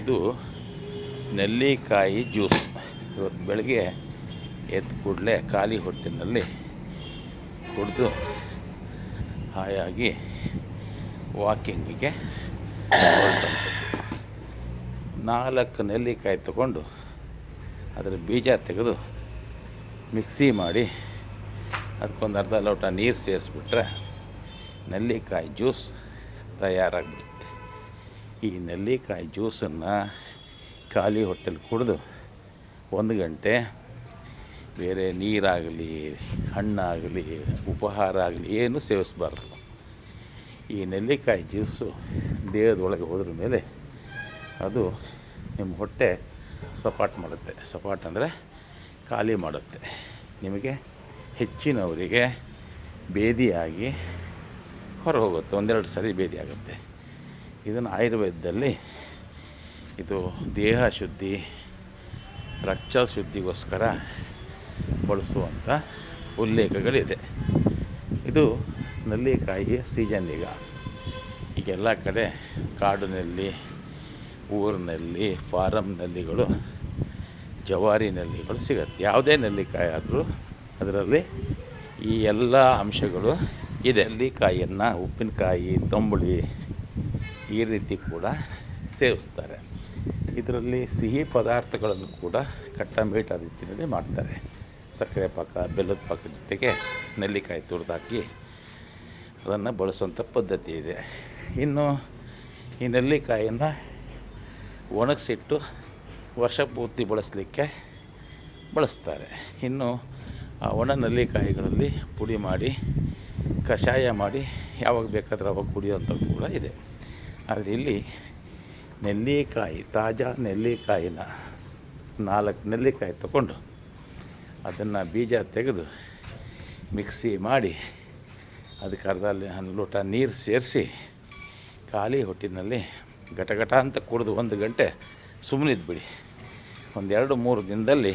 ಇದು ನೆಲ್ಲಿಕಾಯಿ ಜ್ಯೂಸ್. ಇವತ್ತು ಬೆಳಗ್ಗೆ ಎದ್ದು ಕೂಡಲೇ ಖಾಲಿ ಹೊಟ್ಟಿನಲ್ಲಿ ಕುಡಿದು ಹಾಯಾಗಿ ವಾಕಿಂಗಿಗೆ ನಾಲ್ಕು ನೆಲ್ಲಿಕಾಯಿ ತಗೊಂಡು ಅದರ ಬೀಜ ತೆಗೆದು ಮಿಕ್ಸಿ ಮಾಡಿ ಅದಕ್ಕೊಂದು ಅರ್ಧ ಲೋಟ ನೀರು ಸೇರಿಸ್ಬಿಟ್ರೆ ನೆಲ್ಲಿಕಾಯಿ ಜ್ಯೂಸ್ ತಯಾರಾಗ್ಬಿಡುತ್ತೆ ಈ ನೆಲ್ಲಿಕಾಯಿ ಜ್ಯೂಸನ್ನು ಖಾಲಿ ಹೊಟ್ಟೆಲಿ ಕುಡಿದು ಒಂದು ಗಂಟೆ ಬೇರೆ ನೀರಾಗಲಿ, ಹಣ್ಣಾಗಲಿ, ಉಪಹಾರ ಆಗಲಿ ಏನು ಸೇವಿಸಬಾರ್ದು. ಈ ನೆಲ್ಲಿಕಾಯಿ ಜ್ಯೂಸು ದೇಹದೊಳಗೆ ಹೋದ್ರ ಮೇಲೆ ಅದು ನಿಮ್ಮ ಹೊಟ್ಟೆ ಸಪಾಟ್ ಮಾಡುತ್ತೆ. ಸಪಾಟ್ ಅಂದರೆ ಖಾಲಿ ಮಾಡುತ್ತೆ. ನಿಮಗೆ ಹೆಚ್ಚಿನವರಿಗೆ ಬೇದಿಯಾಗಿ ಹೊರ ಹೋಗುತ್ತೆ ಒಂದೆರಡು ಸರಿ ಬೇದಿ ಆಗುತ್ತೆ. ಇದನ್ನು ಆಯುರ್ವೇದದಲ್ಲಿ ಇದು ದೇಹ ಶುದ್ಧಿ, ರಕ್ತ ಶುದ್ಧಿಗೋಸ್ಕರ ಬಳಸುವಂಥ ಉಲ್ಲೇಖಗಳಿದೆ. ಇದು ನಲ್ಲಿಕಾಯಿಯ ಸೀಸನ್ ಈಗ. ಈಗೆಲ್ಲ ಕಡೆ ಕಾಡಿನಲ್ಲಿ, ಊರಿನಲ್ಲಿ ಫಾರಮ್ ನಲ್ಲಿಗಳು, ಜವಾರಿ ನಲ್ಲಿಗಳು ಸಿಗುತ್ತೆ. ಯಾವುದೇ ನೆಲ್ಲಿಕಾಯಿ ಆದರೂ ಅದರಲ್ಲಿ ಈ ಎಲ್ಲ ಅಂಶಗಳು ಇದೆ. ನಲ್ಲಿಕಾಯಿಯನ್ನು ಉಪ್ಪಿನಕಾಯಿ, ತಂಬುಳಿ ಈ ರೀತಿ ಕೂಡ ಸೇವಿಸ್ತಾರೆ. ಇದರಲ್ಲಿ ಸಿಹಿ ಪದಾರ್ಥಗಳನ್ನು ಕೂಡ ಕಟ್ಟ ರೀತಿಯಲ್ಲಿ ಮಾಡ್ತಾರೆ. ಸಕ್ಕರೆ ಪಾಕ, ಬೆಲ್ಲದ ಪಾಕ ಜೊತೆಗೆ ನೆಲ್ಲಿಕಾಯಿ ತುರಿದಾಕಿ ಅದನ್ನು ಬಳಸುವಂಥ ಪದ್ಧತಿ ಇದೆ. ಇನ್ನು ಈ ನೆಲ್ಲಿಕಾಯಿಯನ್ನು ಒಣಗಿಸಿಟ್ಟು ವರ್ಷ ಪೂರ್ತಿ ಬಳಸಲಿಕ್ಕೆ ಬಳಸ್ತಾರೆ. ಇನ್ನು ಆ ಒಣ ನೆಲ್ಲಿಕಾಯಿಗಳಲ್ಲಿ ಪುಡಿ ಮಾಡಿ, ಕಷಾಯ ಮಾಡಿ ಯಾವಾಗ ಬೇಕಾದರೂ ಅವಾಗ ಕುಡಿಯೋಂಥದ್ದು ಕೂಡ ಇದೆ. ಆದರೆ ಇಲ್ಲಿ ನೆಲ್ಲಿಕಾಯಿ, ತಾಜಾ ನೆಲ್ಲಿಕಾಯಿನ ನಾಲ್ಕು ನೆಲ್ಲಿಕಾಯಿ ತಗೊಂಡು ಅದನ್ನು ಬೀಜ ತೆಗೆದು ಮಿಕ್ಸಿ ಮಾಡಿ ಅದಕ್ಕೆ ಅರ್ಧ ಲೋಟ ನೀರು ಸೇರಿಸಿ ಖಾಲಿ ಹೊಟ್ಟಿನಲ್ಲಿ ಗಟಗಟ ಅಂತ ಕುಡಿದು ಒಂದು ಗಂಟೆ ಸುಮ್ಮನಿದ್ದು ಬಿಡಿ ಒಂದೆರಡು ಮೂರು ದಿನದಲ್ಲಿ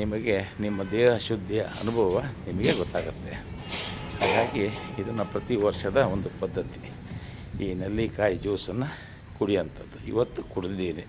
ನಿಮಗೆ ನಿಮ್ಮ ದೇಹ ಶುದ್ಧಿಯ ಅನುಭವ ನಿಮಗೆ ಗೊತ್ತಾಗುತ್ತೆ. ಹಾಗಾಗಿ ಇದನ್ನು ಪ್ರತಿ ವರ್ಷದ ಒಂದು ಪದ್ಧತಿ. ಈ ನೆಲ್ಲಿಕಾಯಿ ಜ್ಯೂಸನ್ನು ಕುಡಿಯೋಂಥದ್ದು ಇವತ್ತು ಕುಡಿದಿದ್ದೀನಿ.